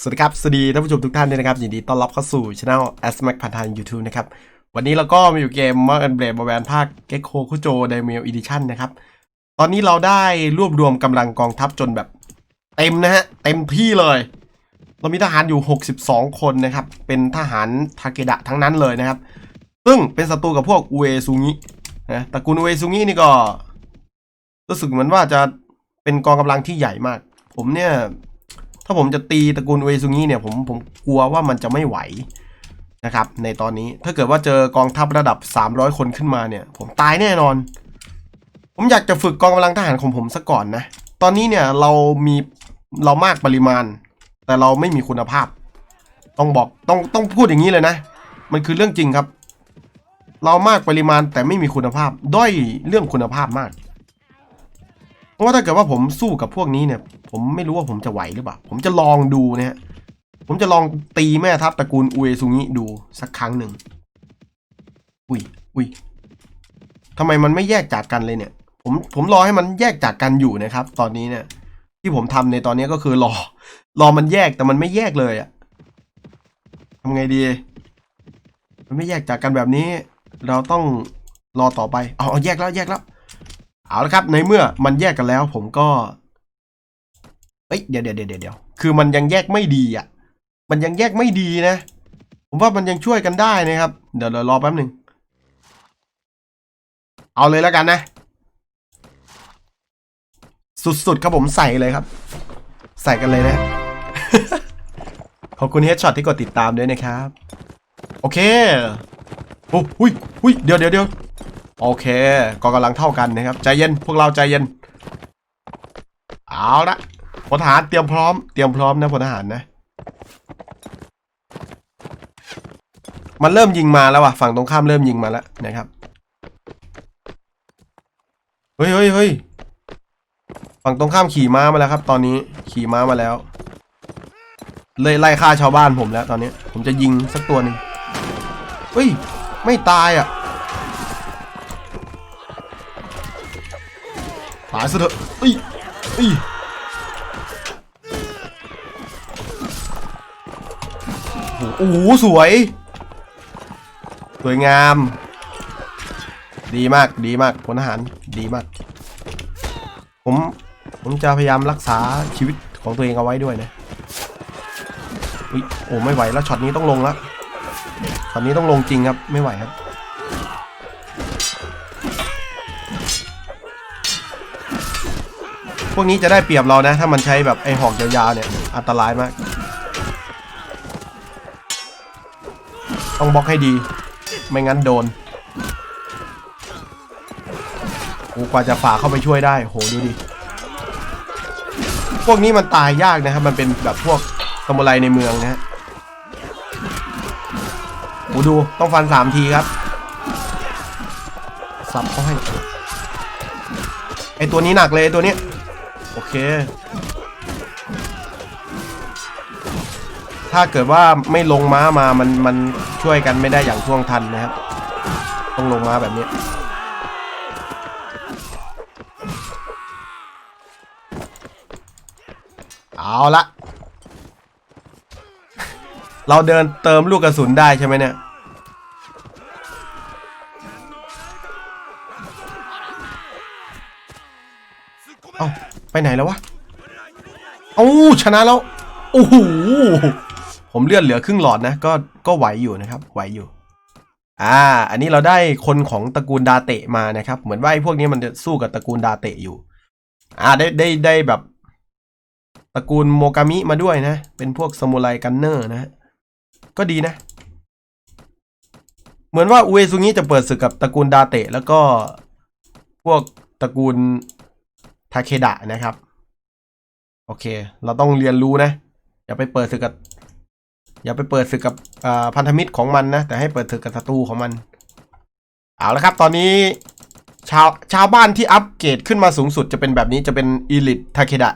สวัสดีครับ สวัสดีท่านผู้ชมทุกท่านด้วยนะครับ ยินดีต้อนรับเข้าสู่ช anel s m a c ผ่านทาง YouTube นะครับ วันนี้เราก็มาอยู่เกม m o r a n b r a d บแวนภาค Gecko คุโจ d a m i e l Edition นะครับ ตอนนี้เราได้รวบรวมกำลังกองทัพจนแบบเต็มนะฮะ เต็มที่เลย เรามีทหารอยู่ 62 คนนะครับ เป็นทหารทาเกดะทั้งนั้นเลยนะครับ ซึ่งเป็นศัตรูกับพวกอุเอซุงินะตระกูลอุเอซุงินี่ก็ รู้สึกเหมือนว่าจะเป็นกองกำลังที่ใหญ่มาก ผมเนี่ย ถ้าผมจะตีตระกูลเอซุงิเนี่ยผมผมกลัวว่ามันจะไม่ไหวนะครับในตอนนี้ถ้าเกิดว่าเจอกองทัพระดับ 300 คนขึ้นมาเนี่ย ผมตายแน่นอน ผมอยากจะฝึกกองกำลังทหารของผมซะก่อนนะ ตอนนี้เนี่ยเรามีเรามากปริมาณ แต่เราไม่มีคุณภาพ ต้องบอกต้องต้องพูดอย่างนี้เลยนะ มันคือเรื่องจริงครับ เรามากปริมาณแต่ไม่มีคุณภาพ ด้อยเรื่องคุณภาพมาก ราะว่าถ้าเกิดว่าผมสู้กับพวกนี้เนี่ย ผมไม่รู้ว่าผมจะไหวหรือเปล่า ผมจะลองดูนะฮะ ผมจะลองตีแม่ทัพตระกูลอุเอซุงิดูสักครั้งหนึ่ง อุ้ย อุ้ยทำไมมันไม่แยกจากกันเลยเนี่ย ผม ผมรอให้มันแยกจากกันอยู่นะครับ ตอนนี้เนี่ย ที่ผมทำในตอนนี้ก็คือรอ รอมันแยกแต่มันไม่แยกเลยอะทำไงดี มันไม่แยกจากกันแบบนี้ เราต้องรอต่อไป เอาเอาแยกแล้วแยกแล้ว เอาละครับในเมื่อมันแยกกันแล้ว ผมก็ เอ้ยเดี๋ยวเดี๋ยวเดี๋ยวเดี๋ยวคือมันยังแยกไม่ดีอะ มันยังแยกไม่ดีนะ ผมว่ามันยังช่วยกันได้นะครับ เดี๋ยวเรารอแป๊บหนึ่งเอาเลยแล้วกันนะ สุดๆครับผมใส่เลยครับ ใส่กันเลยนะขอบคุณเฮดช็อตที่กดติดตามด้วยนะครับ โอเคโอ้หุยหุยเดี๋ยวเดี๋ยวเดี๋ยว โอเคก็กำลังเท่ากันนะครับ ใจเย็นพวกเราใจเย็น เอาละพลทหารเตรียมพร้อม เตรียมพร้อมนะพลทหารนะ มันเริ่มยิงมาแล้วว่ะ ฝั่งตรงข้ามเริ่มยิงมาแล้วนะครับ เฮ้ยเฮ้ยเฮ้ยฝั่งตรงข้ามขี่ม้ามาแล้วครับ ตอนนี้ขี่ม้ามาแล้ว เลยไล่ฆ่าชาวบ้านผมแล้วตอนนี้ ผมจะยิงสักตัวหนึ่งเฮ้ย ไม่ตายอะายซะเถอะเอ้ยเอ้ยโอ้โหสวย สวยงาม ดีมากดีมากพลทหารดีมาก ผมผมจะพยายามรักษาชีวิตของตัวเองเอาไว้ด้วยนะอุ๊ยโอ้ไม่ไหวแล้วช็อตนี้ต้องลงแล้วช็อตนี้ต้องลงจริงครับไม่ไหวครับ พวกนี้จะได้เปรียบเรานะ ถ้ามันใช้แบบไอหอกยาวๆเนี่ย อันตรายมาก ต้องบล็อกให้ดี ไม่งั้นโดนโอ้กว่าจะฝ่าเข้าไปช่วยได้ โหดูดิ พวกนี้มันตายยากนะครับ มันเป็นแบบพวกสมุไรในเมืองนะฮะโอ้ดูต้องฟันสามทีครับ สับเขาให้ไอตัวนี้หนักเลยไอตัวเนี้ย เค ถ้าเกิดว่าไม่ลงม้ามามันมันช่วยกันไม่ได้อย่างท่วงทันนะครับ ต้องลงม้าแบบนี้เอาละ เราเดินเติมลูกกระสุนได้ใช่ไหมเนี่ย ไปไหนแล้ววะเอ้ชนะแล้ว โอ้โห ผมเลือดเหลือครึ่งหลอดนะ ก็ ก็ไหวอยู่นะครับ ไหวอยู่ อ่า อันนี้เราได้คนของตระกูลดาเตะมานะครับ เหมือนว่าไอ้พวกนี้มันจะสู้กับตระกูลดาเตะอยู่ อ่า ได้ ได้ ได้แบบ ตระกูลโมกามิมาด้วยนะ เป็นพวกสมุไรกันเนอร์นะฮะก็ดีนะ เหมือนว่าอุเอซุงิจะเปิดศึกกับตระกูลดาเตะ แล้วก็ พวกตระกูล ทาเคดะนะครับ โอเค เราต้องเรียนรู้นะ อย่าไปเปิดศึกกับ อย่าไปเปิดศึกกับพันธมิตรของมันนะ แต่ให้เปิดศึกกับศัตรูของมัน เอาละครับ ตอนนี้ชาวชาวบ้านที่อัปเกรดขึ้นมาสูงสุดจะเป็นแบบนี้จะเป็นอีลิททาเคดะ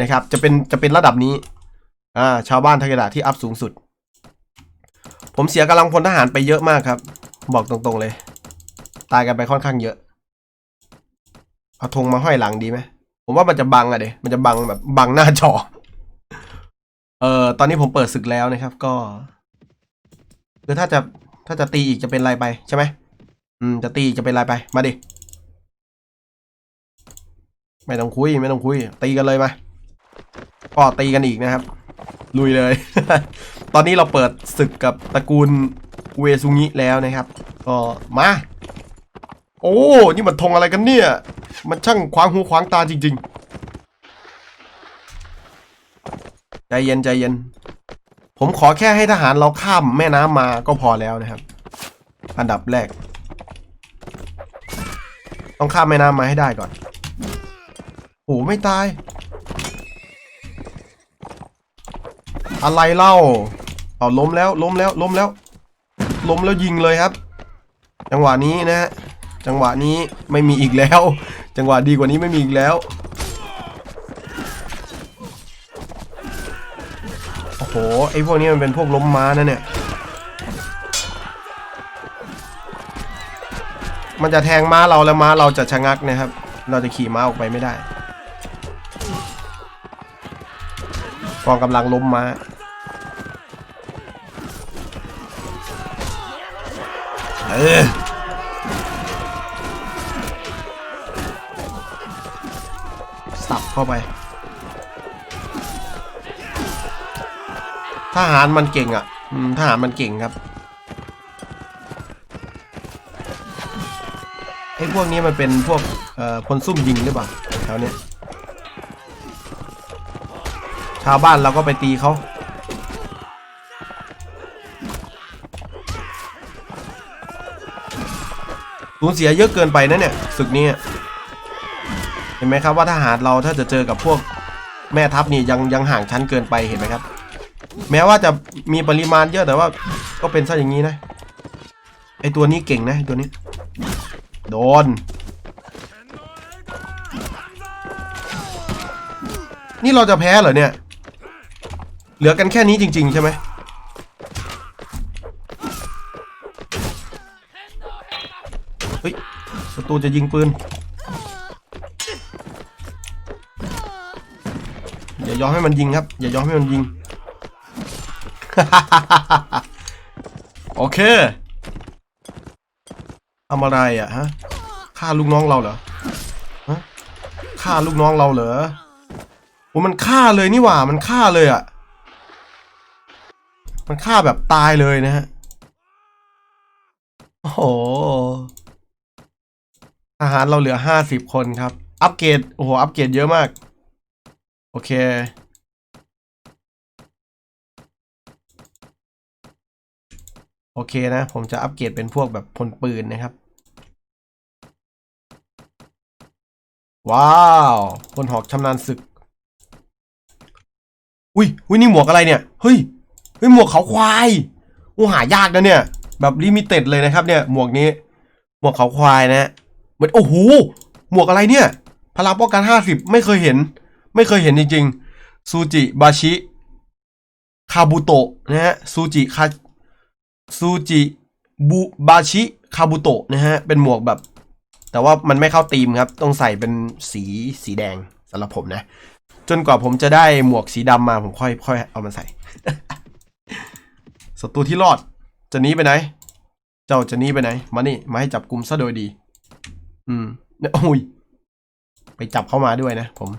นะครับ จะเป็นจะเป็นระดับนี้ อ่า ชาวบ้านทาเคดะที่อัพสูงสุด ผมเสียกำลังพลทหารไปเยอะมากครับ บอกตรงๆเลย ตายกันไปค่อนข้างเยอะ เอาธงมาห้อยหลังดีไหม ผมว่ามันจะบังอะเดมันจะบังแบบบังหน้าจอ เออตอนนี้ผมเปิดศึกแล้วนะครับ ก็คือถ้าจะถ้าจะตีอีกจะเป็นไรไปใช่ไหมอืม จะตีอีกจะเป็นไรไป มาดิ ไม่ต้องคุย ไม่ต้องคุย ตีกันเลยมาก็ตีกันอีกนะครับ ลุยเลย ตอนนี้เราเปิดศึกกับตระกูลเวซุงิแล้วนะครับ ก็มา โอ้ นี่มันธงอะไรกันเนี่ย มันช่างขวางหูขวางตาจริง ๆ ใจเย็นใจเย็น ผมขอแค่ให้ทหารเราข้ามแม่น้ำมาก็พอแล้วนะครับ อันดับแรก ต้องข้ามแม่น้ำมาให้ได้ก่อนโอ้ไม่ตาย อะไรเล่าเอาล้มแล้วล้มแล้วล้มแล้ว ล้มแล้วยิงเลยครับ จังหวะนี้นะฮะจังหวะนี้ไม่มีอีกแล้ว จังหวะดีกว่านี้ไม่มีอีกแล้ว โอ้โห ไอ้พวกนี้มันเป็นพวกล้มม้านะเนี่ย มันจะแทงม้าเราแล้วม้าเราจะชะงักนะครับ เราจะขี่ม้าออกไปไม่ได้กองกำลังล้มม้าเออ เข้าไป ทหารมันเก่งอะทหารมันเก่งครับไอ้พวกนี้มันเป็นพวกเอ่อพลซุ่มยิงหรือเปล่าแถวเนี้ยชาวบ้านเราก็ไปตีเขาสูญเสียเยอะเกินไปนะเนี่ยศึกนี้ เห็นไหมครับว่าทหารเราถ้าจะเจอกับพวกแม่ทัพนี่ยังยังห่างชั้นเกินไปเห็นไหมครับ แม้ว่าจะมีปริมาณเยอะแต่ว่าก็เป็นซะอย่างนี้นะไอตัวนี้เก่งนะตัวนี้ โดน นี่เราจะแพ้เหรอเนี่ย เหลือกันแค่นี้จริง ๆ ใช่ไหมเฮ้ยศัตรูจะยิงปืน อย่ายอมให้มันยิงครับ อย่ายอมให้มันยิง โอเคทำอะไรอะฮะฆ่าลูกน้องเราเหรอฮะฆ่าลูกน้องเราเหรอโอ้มันฆ่าเลยนี่หว่า มันฆ่าเลยอะ มันฆ่าแบบตายเลยนะฮะโอ้โหทหารเราเหลือห้าสิบคนครับ อัปเกรดโอ้โหอัปเกรดเยอะมาก เค โอเคนะ ผมจะอัปเกรดเป็นพวกแบบพลปืนนะครับ ว้าวพลหอกชำนาญศึก อุ้ยอุ้ยนี่หมวกอะไรเนี่ย เฮ้ยเฮ้ยหมวกเขาควายโอ้หายากนะเนี่ย แบบลิมิเต็ดเลยนะครับ เนี่ยหมวกนี้ หมวกเขาควายนะฮะเหมือนโอ้โหหมวกอะไรเนี่ยพลังป้องกันห้าสิบไม่เคยเห็น ไม่เคยเห็นจริงๆ ซูจิบาชิ คาบุโตะนะฮะ ซูจิคา ซูจิบุบาชิ คาบุโตะนะฮะ เป็นหมวกแบบ แต่ว่ามันไม่เข้าธีมครับ ต้องใส่เป็นสีสีแดงสำหรับผมนะ จนกว่าผมจะได้หมวกสีดำมาผมค่อยค่อยเอามาใส่ ศัตรูที่รอด จะหนีไปไหน เจ้าจะหนีไปไหน มานี่ มาให้จับกลุ่มซะโดยดี อืมเนี่ยโอ้ยไปจับเข้ามาด้วยนะผม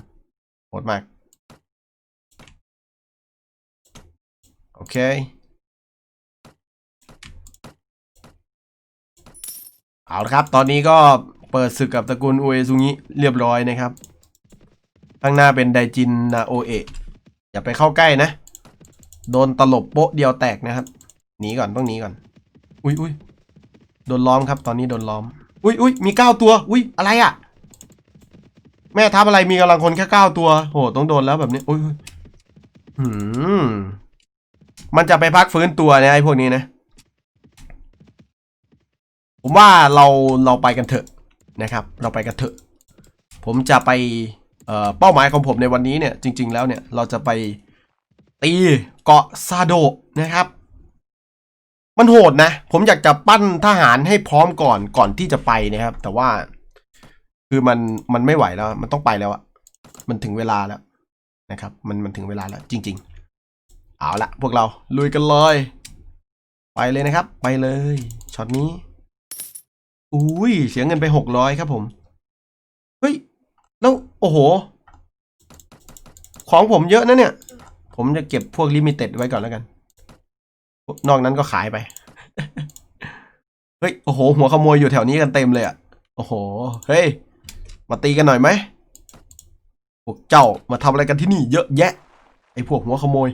โหดมาก โอเค เอาละครับ ตอนนี้ก็เปิดศึกกับตระกูลอุเอซุงิเรียบร้อยนะครับ ข้างหน้าเป็นไดจินนาโอเอะอย่าไปเข้าใกล้นะ โดนตลบโป๊ะเดียวแตกนะครับ หนีก่อนต้องหนีก่อน อุ้ยอุ้ยโดนล้อมครับ ตอนนี้โดนล้อม อุ้ยอุ้ยมีเก้าตัว อุ้ยอะไรอะ่ะ แม่ทัพอะไรมีกำลังคนแค่เก้าตัวโหต้องโดนแล้วแบบนี้อุ้ยอุ้ยหืมมันจะไปพักฟื้นตัวเนี่ยไอ้พวกนี้นะ ผมว่าเราเราไปกันเถอะนะครับ เราไปกันเถอะ ผมจะไปเอ่อเป้าหมายของผมในวันนี้เนี่ย จริง ๆ แล้วเนี่ยเราจะไปตีเกาะซาโดะนะครับ มันโหดนะ ผมอยากจะปั้นทหารให้พร้อมก่อนก่อนที่จะไปนะครับ แต่ว่า คือมันมันไม่ไหวแล้ว มันต้องไปแล้วอะมันถึงเวลาแล้วนะครับ มันมันถึงเวลาแล้วจริง ๆ เอาละพวกเราลุยกันเลย ไปเลยนะครับ ไปเลยช็อตนี้อุ้ยเสียเงินไปหกร้อยครับผม เฮ้ย แล้วโอ้โห ของผมเยอะนะเนี่ย ผมจะเก็บพวกลิมิเต็ดไว้ก่อนแล้วกัน นอกนั้นก็ขายไป เฮ้ย โอ้โห หัวขโมยอยู่แถวนี้กันเต็มเลยอะ โอ้โห เฮ้ย มาตีกันหน่อยไหมพวกเจ้ามาทำอะไรกันที่นี่เยอะแยะ ไอ้พวกหัวขโมย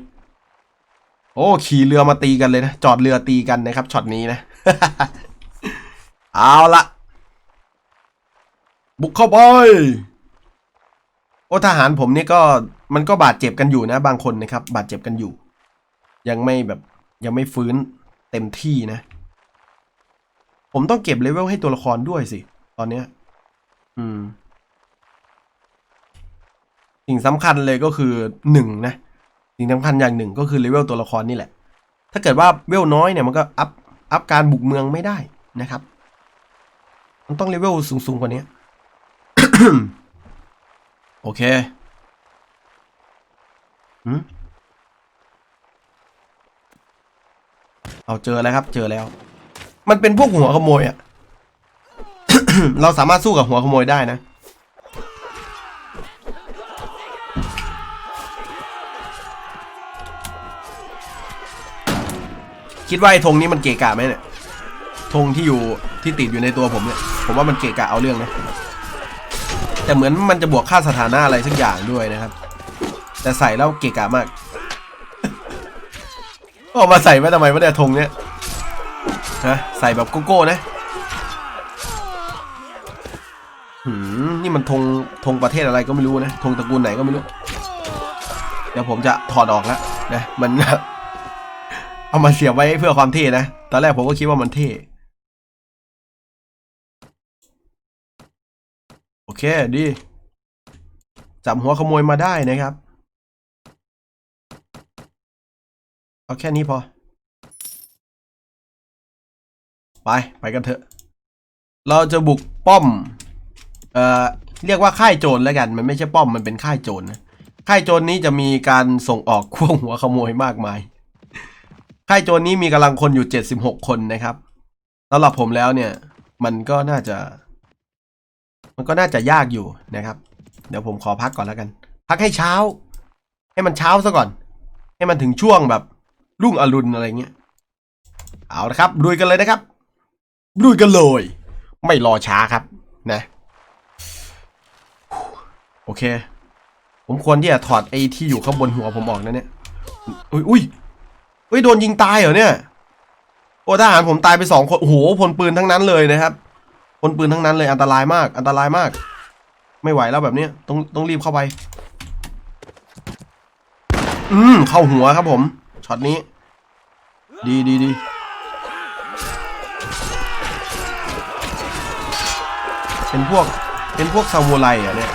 โอ้ขี่เรือมาตีกันเลยนะ จอดเรือตีกันนะครับช็อตนี้นะ เอาละบุกเข้าไป โอ้ทหารผมนี่ก็มันก็บาดเจ็บกันอยู่นะ บางคนนะครับ บาดเจ็บกันอยู่ ยังไม่แบบยังไม่ฟื้นเต็มที่นะ ผมต้องเก็บเลเวลให้ตัวละครด้วยสิ ตอนเนี้ย อืม สิ่งสำคัญเลยก็คือหนึ่งนะสิ่งสำคัญอย่างหนึ่งก็คือเลเวลตัวละครนี่แหละ ถ้าเกิดว่าเวลน้อยเนี่ยมันก็อัพอัพการบุกเมืองไม่ได้นะครับ มันต้องเลเวลสูงๆกว่านี้โอเคหืมเอาเจอแล้วครับ เจอแล้ว มันเป็นพวกหัวขโมยอะเราสามารถสู้กับหัวขโมยได้นะ คิดว่าไอ้ธงนี้มันเกะกะไหมเนี่ยธงที่อยู่ที่ติดอยู่ในตัวผมเนี่ย ผมว่ามันเกะกะเอาเรื่องนะแต่เหมือนมันจะบวกค่าสถานะอะไรสักอย่างด้วยนะครับ แต่ใส่แล้วเกะกะมากเอามาใส่ไว้ทำไมวะเนี่ยธงเนี้ยฮะใส่แบบโกโก้นะหืมนี่มันธงธงประเทศอะไรก็ไม่รู้นะธงตระกูลไหนก็ไม่รู้ เดี๋ยวผมจะถอดออกแล้วนะมัน เอามาเสียบไว้เพื่อความเท่นะ ตอนแรกผมก็คิดว่ามันเท่ โอเคดี จับหัวขโมยมาได้นะครับ เอาแค่นี้พอ ไป ไปกันเถอะ เราจะบุกป้อม เอ่อ เรียกว่าค่ายโจรแล้วกัน มันไม่ใช่ป้อม มันเป็นค่ายโจรนะ ค่ายโจรนี้จะมีการส่งออกขั้วหัวขโมยมากมาย ค่ายโจรนี้มีกำลังคนอยู่ 76 คนนะครับสำหรับผมแล้วเนี่ย มันก็น่าจะ มันก็น่าจะยากอยู่นะครับ เดี๋ยวผมขอพักก่อนแล้วกัน พักให้เช้า ให้มันเช้าซะก่อน ให้มันถึงช่วงแบบรุ่งอรุณอะไรเงี้ย เอาละครับลุยกันเลยนะครับลุยกันเลย ไม่รอช้าครับ นะ โอเค ผมควรที่จะถอดไอ้ที่อยู่ข้างบนหัวผมออกนะเนี่ย อุ้ยอุ้ย เฮ้ยโดนยิงตายเหรอเนี่ยโอ้ทหารผมตายไปสองคนโอ้โหพลปืนทั้งนั้นเลยนะครับพลปืนทั้งนั้นเลยอันตรายมาก อันตรายมาก ไม่ไหวแล้วแบบเนี้ยต้องต้องรีบเข้าไป อืมเข้าหัวครับผมช็อตนี้ ดีดีดีเป็นพวกเป็นพวกซามูไรเหรอะเนี่ย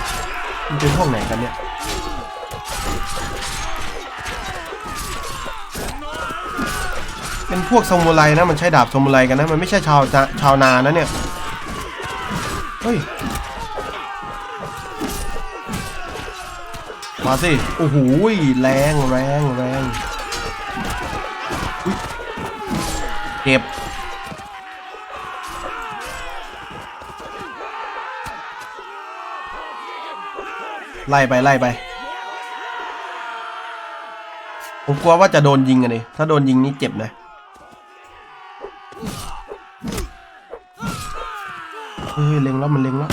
มันเป็นพวกไหนกันเนี่ย เป็นพวกซามูไรนะมันใช้ดาบซามูไรกันนะมันไม่ใช่ชาวชาวนานะเนี่ยเฮ้ยมาสิโอ้โหแรงแรงแรงเก็บไล่ไปไล่ไป ผมกลัวว่าจะโดนยิงอะนี่ถ้าโดนยิงนี่เจ็บนะ ฮ้ยเล็งแล้วมันเล็งแล้ว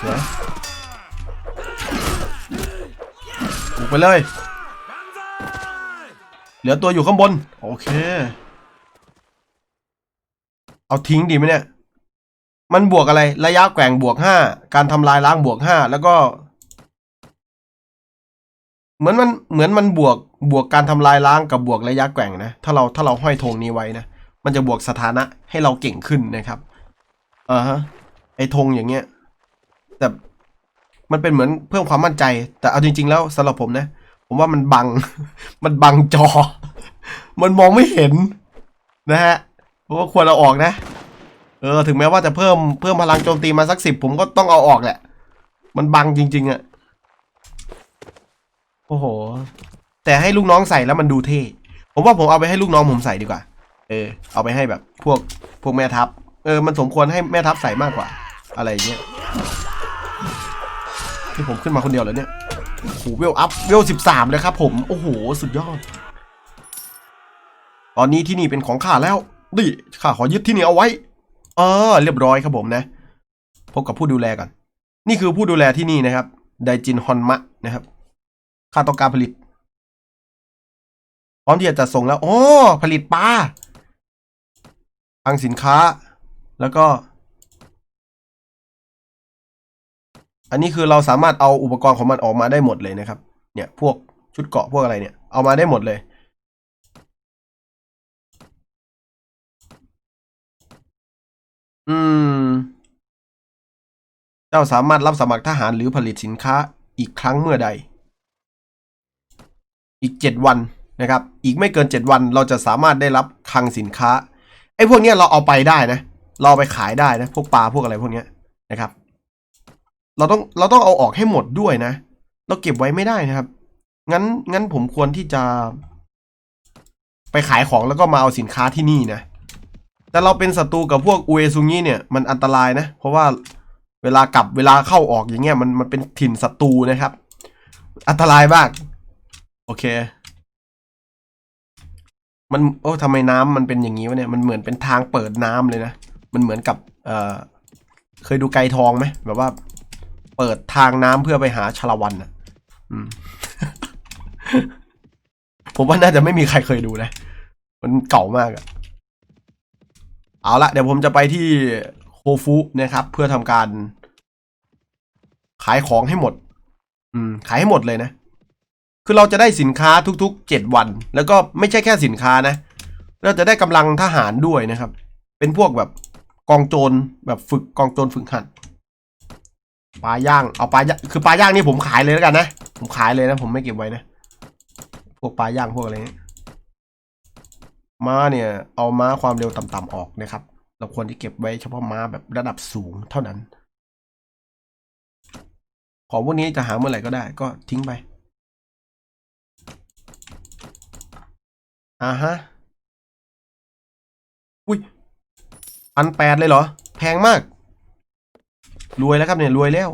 เดี๋ยวบุกไปเลย เหลือตัวอยู่ข้างบน โอเค เอาทิ้งดีไหมเนี่ย มันบวกอะไร ระยะแกว่งบวกห้า การทำลายล้างบวกห้า แล้วก็ เหมือนมัน เหมือนมันบวก บวกการทำลายล้างกับบวกระยะแกว่งนะ ถ้าเรา ถ้าเราห้อยธงนี้ไว้นะ มันจะบวกสถานะให้เราเก่งขึ้นนะครับอ่าฮะไอ้ธงอย่างเงี้ย แต่มันเป็นเหมือนเพิ่มความมั่นใจ แต่เอาจริง ๆ แล้วสำหรับผมนะ ผมว่ามันบัง มันบังจอ มันมองไม่เห็น นะฮะเพราะว่าควรเอาออกนะ เออ ถึงแม้ว่าจะเพิ่มเพิ่มพลังโจมตีมาสักสิบผมก็ต้องเอาออกแหละ มันบังจริง ๆอะโอ้โห แต่ให้ลูกน้องใส่แล้วมันดูเท่ ผมว่าผมเอาไปให้ลูกน้องผมใส่ดีกว่า เออ เอาไปให้แบบพวกพวกแม่ทัพ เออ มันสมควรให้แม่ทัพใส่มากกว่า อะไรเงี้ยที่ผมขึ้นมาคนเดียวเลยเนี่ยโอ้โหเวลอัพเวลสิบสามเลยครับผม โอ้โห สุดยอด ตอนนี้ที่นี่เป็นของข้าแล้วดิข้าขอยึดที่นี่เอาไว้เออเรียบร้อยครับผมนะ พบกับผู้ดูแลก่อน นี่คือผู้ดูแลที่นี่นะครับ ไดจินฮอนมะนะครับ ค่าต้องการผลิต พร้อมที่จะจัดส่งแล้ว โอ้ ผลิตปลา ทางสินค้า แล้วก็ อันนี้คือเราสามารถเอาอุปกรณ์ของมันออกมาได้หมดเลยนะครับ เนี่ย พวกชุดเกาะพวกอะไรเนี่ย เอามาได้หมดเลย อืม เจ้าสามารถรับสมัครทหารหรือผลิตสินค้าอีกครั้งเมื่อใด อีกเจ็ดวันนะครับ อีกไม่เกินเจ็ดวันเราจะสามารถได้รับคลังสินค้า ไอ้พวกเนี้ยเราเอาไปได้นะ เราเอาไปขายได้นะ พวกปลาพวกอะไรพวกเนี้ยนะครับ เราต้องเราต้องเอาออกให้หมดด้วยนะ เราเก็บไว้ไม่ได้นะครับ งั้นงั้นผมควรที่จะ ไปขายของแล้วก็มาเอาสินค้าที่นี่นะ แต่เราเป็นศัตรูกับพวกอุเอซุงิเนี่ยมันอันตรายนะ เพราะว่าเวลากลับเวลาเข้าออกอย่างเงี้ยมันมันเป็นถิ่นศัตรูนะครับ อันตรายมาก โอเค มันโอ้ทำไมน้ำมันเป็นอย่างนี้วะเนี่ยมันเหมือนเป็นทางเปิดน้ำเลยนะมันเหมือนกับเอ่อเคยดูไกลทองไหมแบบว่า เปิดทางน้ำเพื่อไปหาชาละวันอะอืมผมว่าน่าจะไม่มีใครเคยดูนะ มันเก่ามากอะเอาละเดี๋ยวผมจะไปที่โคฟุนะครับ เพื่อทำการ ขายของให้หมด อืม ขายให้หมดเลยนะ คือเราจะได้สินค้าทุกๆเจ็ดวัน แล้วก็ไม่ใช่แค่สินค้านะเราจะได้กำลังทหารด้วยนะครับ เป็นพวกแบบกองโจรแบบฝึกกองโจรฝึกหัดปลาย่างเอาปลาย่างคือปลาย่างนี่ผมขายเลยแล้วกันนะผมขายเลยนะผมไม่เก็บไว้นะพวกปลาย่างพวกอะไรนี้ม้าเนี่ย เอาม้าความเร็วต่ำๆออกนะครับ เราควรที่เก็บไว้เฉพาะม้าแบบระดับสูงเท่านั้น ของพวกนี้จะหาเมื่อไหร่ก็ได้ ก็ทิ้งไป อ่าฮะ อุ้ยพันแปดเลยเหรอ แพงมาก รวยแล้วครับเนี่ย รวยแล้ว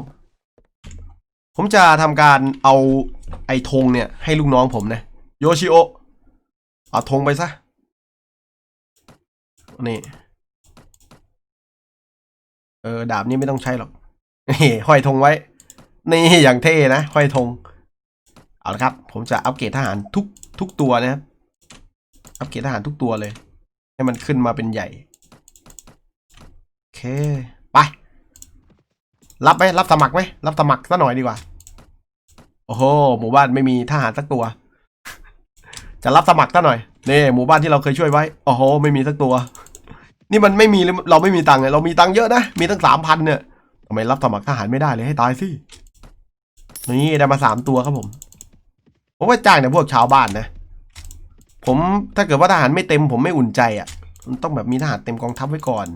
ผมจะทำการเอาไอ้ธงเนี่ย ให้ลูกน้องผมนะ โยชิโอเอาธงไปซะ นี่ เออ ดาบนี่ไม่ต้องใช้หรอกนี่ห้อยธงไว้ นี่อย่างเท่นะห้อยธง เอาละครับ ผมจะอัปเกรดทหารทุกทุกตัวนะครับ อัปเกรดทหารทุกตัวเลย ให้มันขึ้นมาเป็นใหญ่ โอเค ไป รับไหมรับสมัครไหมรับสมัครซะหน่อยดีกว่า โอ้โห หมู่บ้านไม่มีทหารสักตัว จะรับสมัครซะหน่อยนี่หมู่บ้านที่เราเคยช่วยไว้ โอ้โห ไม่มีสักตัว นี่มันไม่มีเลยเราไม่มีตังค์เลยเรามีตังค์เยอะนะ มีตั้งสามพันเนี่ยทำไมรับสมัครทหารไม่ได้เลยให้ตายสิ นี่ได้มาสามตัวครับผม ผมว่าจ้างแต่พวกชาวบ้านนะ ผมถ้าเกิดว่าทหารไม่เต็มผมไม่อุ่นใจอะ่ะ มันต้องแบบมีทหารเต็มกองทัพไว้ก่อน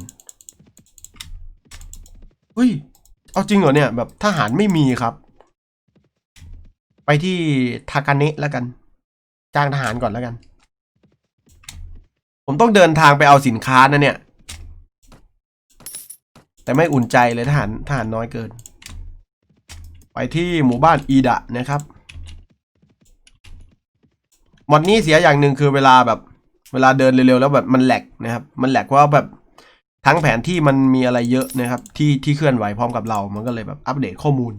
เฮ้ย เอาจริงเหรอเนี่ย แบบทหารไม่มีครับ ไปที่ทากาเนะแล้วกัน จ้างทหารก่อนแล้วกัน ผมต้องเดินทางไปเอาสินค้านะเนี่ย แต่ไม่อุ่นใจเลยทหารทหารน้อยเกิน ไปที่หมู่บ้านอีดะนะครับ หมดนี้เสียอย่างหนึ่งคือเวลาแบบเวลาเดินเร็วๆแล้วแบบมันแหลกนะครับ มันแหลกเพราะว่าแบบทั้งแผนที่มันมีอะไรเยอะนะครับ ที่ที่เคลื่อนไหวพร้อมกับเรา มันก็เลยแบบอัปเดตข้อมูล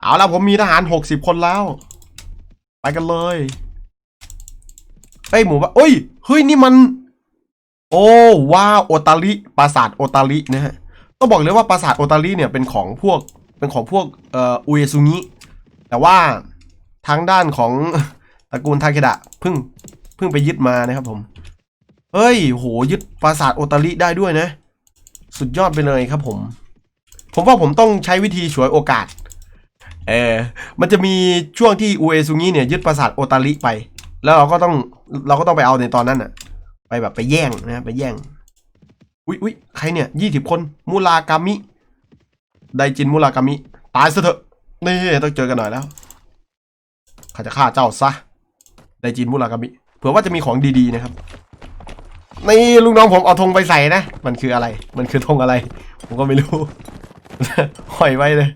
เอาละผมมีทหารหกสิบคนแล้ว ไปกันเลยเฮ้ยหมู่บ้านเอ้ยเฮ้ยนี่มัน โอ้ว้าวโอตาริปราสาทโอตารินะฮะต้องบอกเลยว่าปราสาทโอตาริเนี่ยเป็นของพวกเป็นของพวกเอ่ออุเอซุงิแต่ว่าทางด้านของ ตระกูลทาเคดะเพิ่งเพิ่งไปยึดมานะครับผมเฮ้ยโหยึดปราสาทโอตาริได้ด้วยนะ สุดยอดไปเลยครับผม ผมว่าผมต้องใช้วิธีฉวยโอกาสเออมันจะมีช่วงที่อุเอซุงิเนี่ยยึดปราสาทโอตาริไป แล้วเราก็ต้องเราก็ต้องไปเอาในตอนนั้นอะไปแบบไปแย่งนะไปแย่งอุ๊ยอุ๊ยใครเนี่ยยี่สิบคนมูรากามิ ไดจินมูรากามิ ตายซะเถอะนี่ต้องเจอกันหน่อยแล้วข้าจะฆ่าเจ้าซะ ไดจินมุรากามิเผื่อว่าจะมีของดีๆนะครับนี่ลูกน้องผมเอาธงไปใส่นะ มันคืออะไร มันคือธงอะไร ผมก็ไม่รู้ห้อยไว้เลย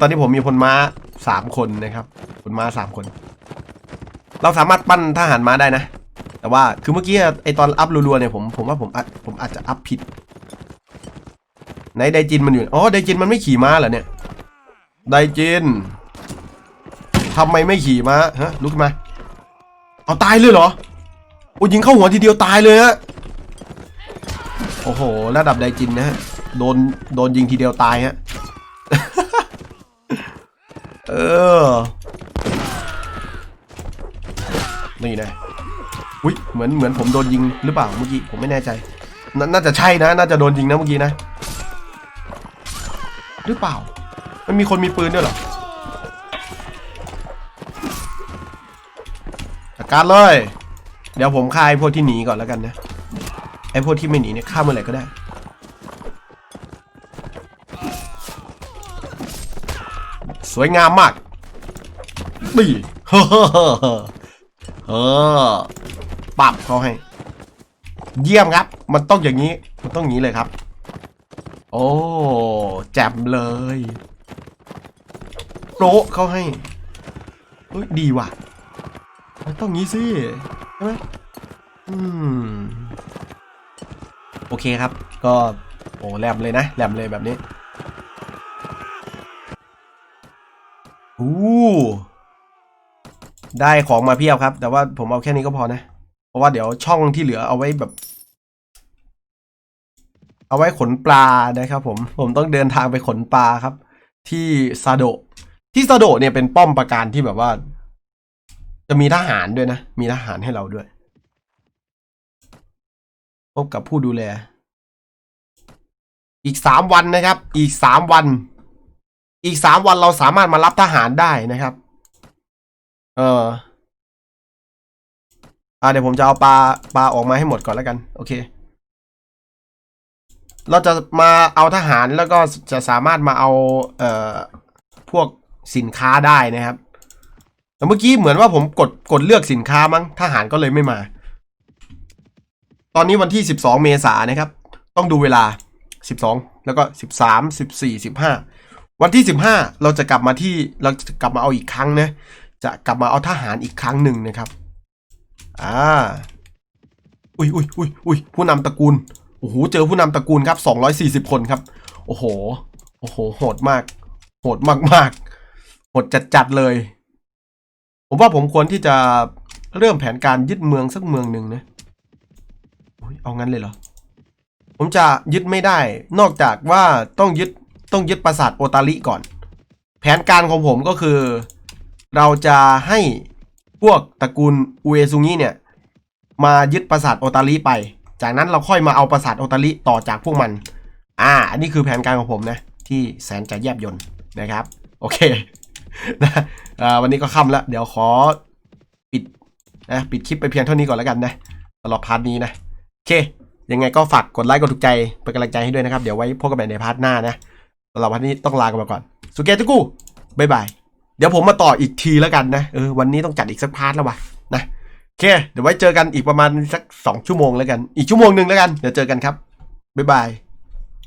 ตอนนี้ผมมีพลม้าสามคนนะครับพลม้าสามคน เราสามารถปั้นทหารม้าได้นะ แต่ว่าคือเมื่อกี้ไอตอนอัพรัวๆเนี่ยผมผมว่าผมอาจผมอาจจะอัพผิดไหนไดจินมันอยู่ อ๋อไดจินมันไม่ขี่ม้าเหรอเนี่ย ไดจินทำไมไม่ขี่ม้าฮะลุกมา เอาตายเลยเหรอ โอ้ยิงเข้าหัวทีเดียวตายเลยฮะ โอ้โห ระดับไดจินนะฮะ โดน โดนยิงทีเดียวตายฮะ เออ นี่นะอุ้ยเหมือน เหมือนผมโดนยิงหรือเปล่าเมื่อกี้ ผมไม่แน่ใจนน่าจะใช่นะ น่าจะโดนยิงนะเมื่อกี้นะ หรือเปล่า มันมีคนมีปืนด้วยเหรอ จัด การเลย เดี๋ยวผมฆ่าไอ้พวกที่หนีก่อนแล้วกันนะ ไอ้พวกที่ไม่หนีเนี่ยฆ่าเมื่อไหร่ก็ได้ สวยงามมากดีเฮ้อเฮ้อเฮ้อเฮ้อเออปับเขาให้ เยี่ยมครับ มันต้องอย่างนี้ มันต้องอย่างนี้เลยครับ โอ้แจ่มเลยโปะเขาให้เฮ้ยดีว่ะ มันต้องงี้สิใช่ไหมอืมโอเคครับ ก็โอ้แหลมเลยนะแหลมเลยแบบนี้อู้ได้ของมาเพียบครับ แต่ว่าผมเอาแค่นี้ก็พอนะ เพราะว่าเดี๋ยวช่องที่เหลือเอาไว้แบบ เอาไว้ขนปลานะครับผมผมต้องเดินทางไปขนปลาครับ ที่ซาโด ที่ซาโดเนี่ยเป็นป้อมปราการที่แบบว่า จะมีทหารด้วยนะ มีทหารให้เราด้วย พบกับผู้ดูแล อีกสามวันนะครับ อีกสามวัน อีกสามวันเราสามารถมารับทหารได้นะครับ เอออ่าเดี๋ยวผมจะเอาปลาปลาออกมาให้หมดก่อนแล้วกัน โอเค เราจะมาเอาทหารแล้วก็จะสามารถมาเอาเอ่อพวกสินค้าได้นะครับ แต่เมื่อกี้เหมือนว่าผมกดกดเลือกสินค้ามั้งทหารก็เลยไม่มา ตอนนี้วันที่ 12 เมษายนนะครับ ต้องดูเวลา 12 แล้วก็ 13 14 15 วันที่ 15 เราจะกลับมาที่เราจะกลับมาเอาอีกครั้งนะจะกลับมาเอาทหารอีกครั้งหนึ่งนะครับอ่าอุ้ยอุ้ยอุ้ยอุ้ยผู้นำตระกูลโอ้โหเจอผู้นำตระกูลครับ 240 คนครับ โอ้โหโอ้โหโหดมาก โหดมากๆโหดจัดๆเลย ผมว่าผมควรที่จะเริ่มแผนการยึดเมืองสักเมืองหนึ่งนะอุ๊ยเอางั้นเลยเหรอ ผมจะยึดไม่ได้ นอกจากว่าต้องยึดต้องยึดปราสาทโอตาริก่อน แผนการของผมก็คือ เราจะให้พวกตระกูลอุเอซุงิเนี่ย มายึดปราสาทโอตาริไป จากนั้นเราค่อยมาเอาปราสาทโอตาริต่อจากพวกมัน อ่า อันนี้คือแผนการของผมนะ ที่แสนจะแยบยนต์นะครับ โอเค นะวันนี้ก็ค่ำแล้ว เดี๋ยวขอปิดนะปิดคลิปไปเพียงเท่านี้ก่อนแล้วกันนะสำหรับพาร์ทนี้นะโอเค ยังไงก็ฝากกดไลค์กดถูกใจเป็นกำลังใจให้ด้วยนะครับ เดี๋ยวไว้พบกันใหม่ในพาร์ทหน้านะสำหรับวันนี้ต้องลากันไปก่อนสุเกตุกูบายบายเดี๋ยวผมมาต่ออีกทีแล้วกันนะเออวันนี้ต้องจัดอีกสักพาร์ทแล้ววะนะโอเค เดี๋ยวไว้เจอกันอีกประมาณสักสองชั่วโมงแล้วกัน อีกชั่วโมงหนึ่งแล้วกันเดี๋ยวเจอกันครับบายบาย